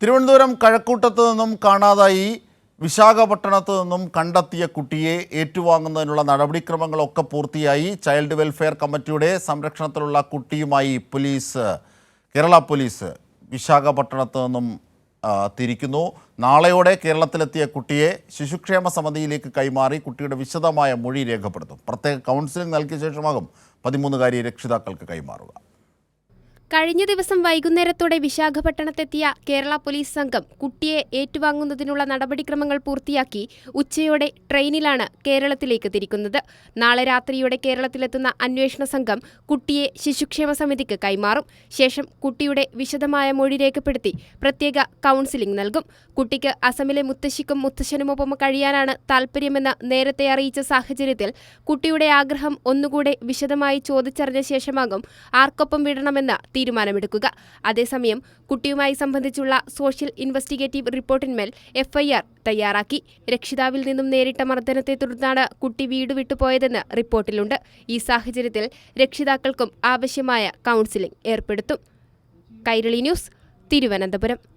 തിരുവനന്തപുരം കഴക്കൂട്ടത്ത് നിന്നും കാണാതായി വിശാഖപട്ടണത്ത് നിന്നും കണ്ടെത്തിയ കുട്ടിയെ ഏറ്റുവാങ്ങുന്നതിനുള്ള നടപടിക്രമങ്ങളൊക്കെ പൂർത്തിയായി. ചൈൽഡ് വെൽഫെയർ കമ്മിറ്റിയുടെ സംരക്ഷണത്തിലുള്ള കുട്ടിയുമായി പോലീസ് കേരള പോലീസ് വിശാഖപട്ടണത്ത് നിന്നും തിരിക്കുന്നു. നാളെയോടെ കേരളത്തിലെത്തിയ കുട്ടിയെ ശിശുക്ഷേമ സമിതിയിലേക്ക് കൈമാറി കുട്ടിയുടെ വിശദമായ മൊഴി രേഖപ്പെടുത്തും. പ്രത്യേക കൗൺസിലിംഗ് നൽകിയ ശേഷമാകും പതിമൂന്നുകാരി രക്ഷിതാക്കൾക്ക് കൈമാറുക. കഴിഞ്ഞ ദിവസം വൈകുന്നേരത്തോടെ വിശാഖപട്ടണത്തെത്തിയ കേരള പോലീസ് സംഘം കുട്ടിയെ ഏറ്റുവാങ്ങുന്നതിനുള്ള നടപടിക്രമങ്ങൾ പൂർത്തിയാക്കി ഉച്ചയോടെ ട്രെയിനിലാണ് കേരളത്തിലേക്ക് തിരിക്കുന്നത്. നാളെ രാത്രിയോടെ കേരളത്തിലെത്തുന്ന അന്വേഷണ സംഘം കുട്ടിയെ ശിശുക്ഷേമ സമിതിക്ക് കൈമാറും. ശേഷം കുട്ടിയുടെ വിശദമായ മൊഴി രേഖപ്പെടുത്തി പ്രത്യേക കൗൺസിലിംഗ് നൽകും. കുട്ടിക്ക് അസമിലെ മുത്തശ്ശിക്കും മുത്തശ്ശനുമൊപ്പം കഴിയാനാണ് താൽപ്പര്യമെന്ന് നേരത്തെ അറിയിച്ച സാഹചര്യത്തിൽ കുട്ടിയുടെ ആഗ്രഹം ഒന്നുകൂടെ വിശദമായി ചോദിച്ചറിഞ്ഞ ശേഷമാകും ആർക്കൊപ്പം വിടണമെന്ന് തീരുമാനമെടുക്കുക. അതേസമയം കുട്ടിയുമായി സംബന്ധിച്ചുള്ള സോഷ്യൽ ഇൻവെസ്റ്റിഗേറ്റീവ് റിപ്പോർട്ടിന്മേൽ എഫ്ഐആർ തയ്യാറാക്കി. രക്ഷിതാവിൽ നിന്നും നേരിട്ട മർദ്ദനത്തെ തുടർന്നാണ് കുട്ടി വീട് വിട്ടുപോയതെന്ന് റിപ്പോർട്ടിലുണ്ട്. ഈ സാഹചര്യത്തിൽ രക്ഷിതാക്കൾക്കും ആവശ്യമായ കൗൺസിലിംഗ് ഏർപ്പെടുത്തും. കൈരളി ന്യൂസ് തിരുവനന്തപുരം.